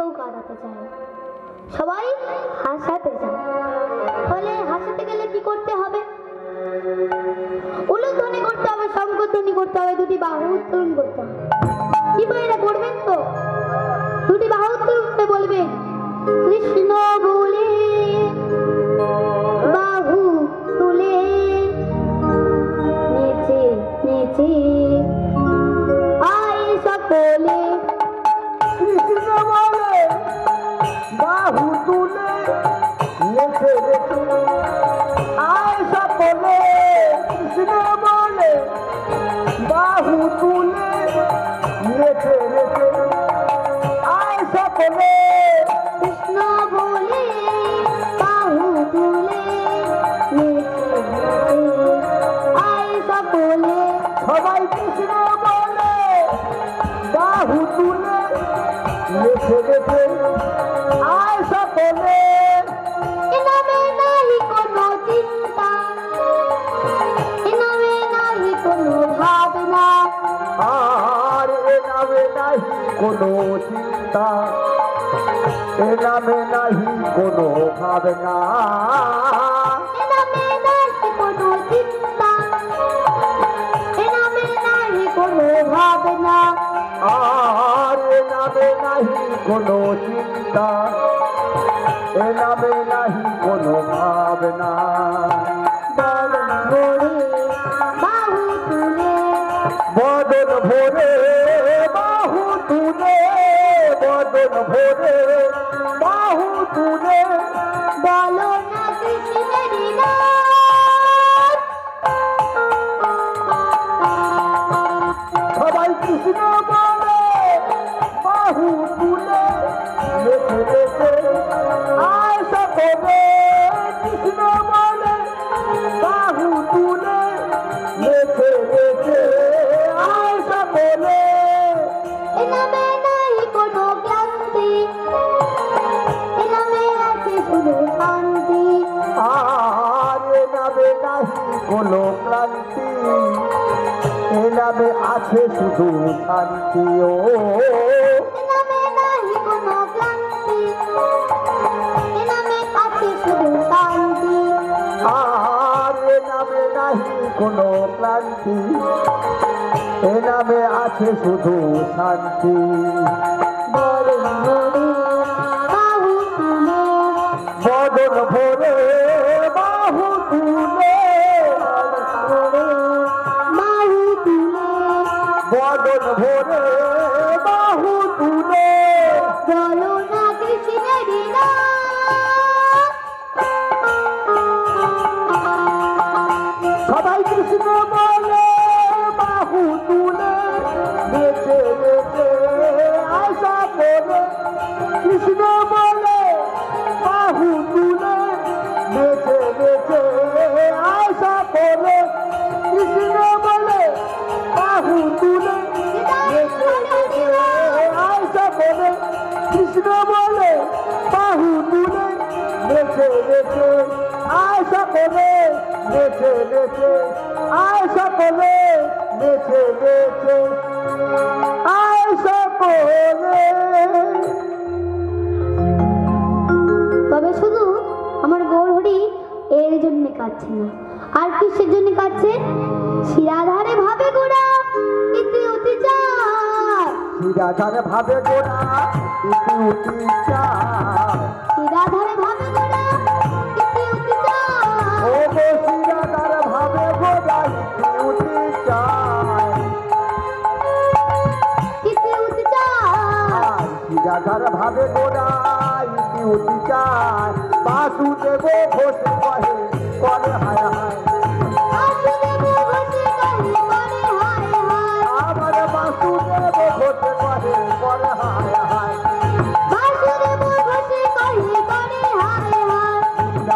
কেউ কাঁদাতে চায়। সবাই হাসাতে চায়। ফলে হাসাতে গেলে কি করতে হবে? উলুধ্বনি করতে হবে শঙ্করধ্বনি করতে হবে, দুটি বাহু উত্তোলন করতে হবে। কি এটা করবেন তো? দুটি বাহু উত্তোলন করতে বলবেন কৃষ্ণ তুলে লেখে লেখে আয় আর এ নামে নাহি কোনো চিন্তা এ নামে নাহি কোনো ভাবনা ভাবনা আর নামে নাহি কোনো চিন্তা। এ নামে নাহি কোনো ভাবনা। বড় ভরে, বাহু তুলে বদন বদন ভরে, বাহু তুলে। কৃষ্ণ বলে বাহু তুলে লেখে লেখে আয় সকলে। আছে শুধু শান্তি ও। কোনো ক্লান্তি এ নামে আছে শুধু শান্তি। বদন ভোরে বাহু তুলে। না চায় শিরাধারে ভাবে গোড়া ইতি উতি চায় শিরাধারে ভাবে গোড়া ইতি উতি ও গো শিরাধারে ভাবে গোড়া ইতি উতি ইতি উতি শিরাধারে ভাবে গোড়া ইতি উতি চায় বাসুদেব ঘোষ কহে করে হায় হায়।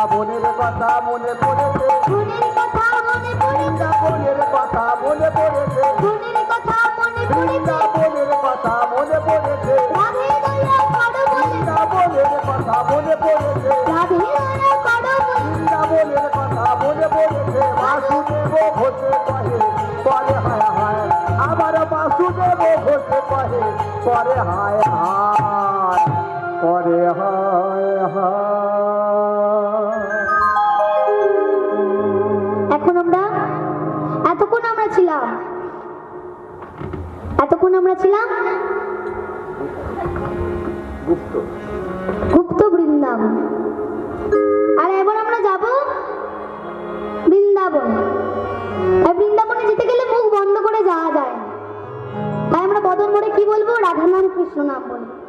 বৃন্দাবনের কথা মনে পড়েছে। গুণের কথা মনে পড়েছে। বৃন্দাবনের কথা মনে পড়েছে। গুণের কথা মনে পড়েছে। বৃন্দাবনের কথা মনে পড়েছে। রাধে দয়া করো বলে। বৃন্দাবনের কথা মনে পড়েছে। রাধে দয়া করো বলে। বৃন্দাবনের কথা মনে পড়েছে। বাসুদেব ঘোষে কহে করে হায় হায় আমার বাসুদেব ঘোষে কহে করে হায় হায় পরে হয় আমরা ছিলাম? গুপ্ত। গুপ্ত বৃন্দাবন। আর এবার আমরা যাব বৃন্দাবন। আর বৃন্দাবনে যেতে গেলে মুখ বন্ধ করে যাওয়া যায় আর তাই আমরা বদন করে কি বলব? রাধা নাম কৃষ্ণ নাম বলব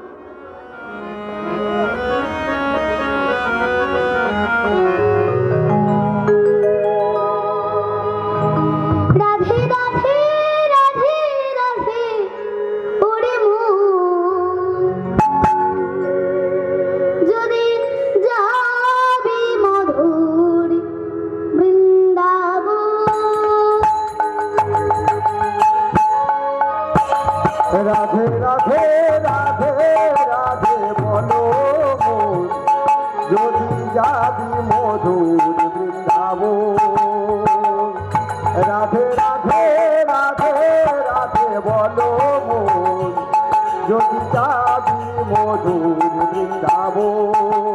মধুর বৃন্দাব রাধে রাধে রাধে রাধে বলো যদি মধুর বৃন্দাবন।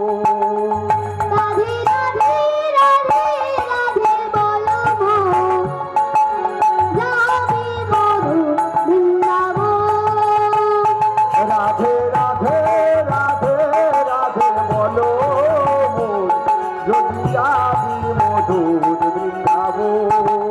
যাবি মধুর বৃন্দাবন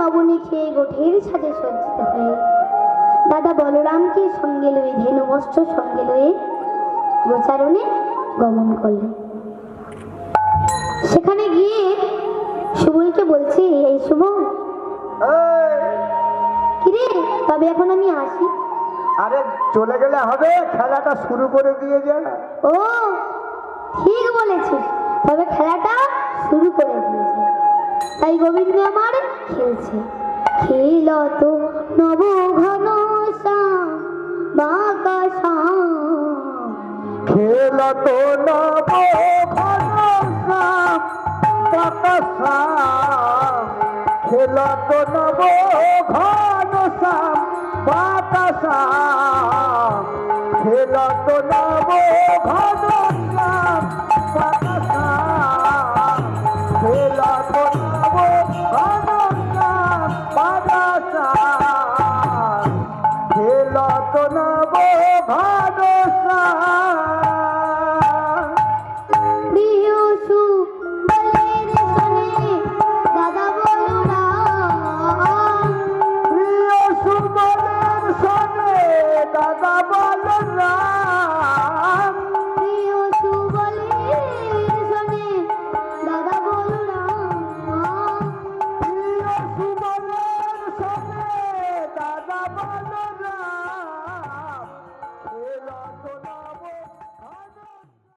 নবনী খেয়ে গোঠের সাজে সজ্জিত হয়ে দাদা বলরামকে সঙ্গে লয়ে ধেনু বস্ত্র সঙ্গে লয়ে গোচারণে গমন করলেন। সেখানে গিয়ে সুবলকে বলছে এই সুবল কিরে তবে এখন আমি আসি। আরে চলে গেলে হবে খেলাটা শুরু করে দিয়ে যা। ও ঠিক বলেছিস তবে খেলাটা শুরু করে দিয়েছে তাই গোবিন্দ আমার খেলছে। খেল তো নব ঘন খেল তো নব খেল তো নব বাতাসাম খেল তো নব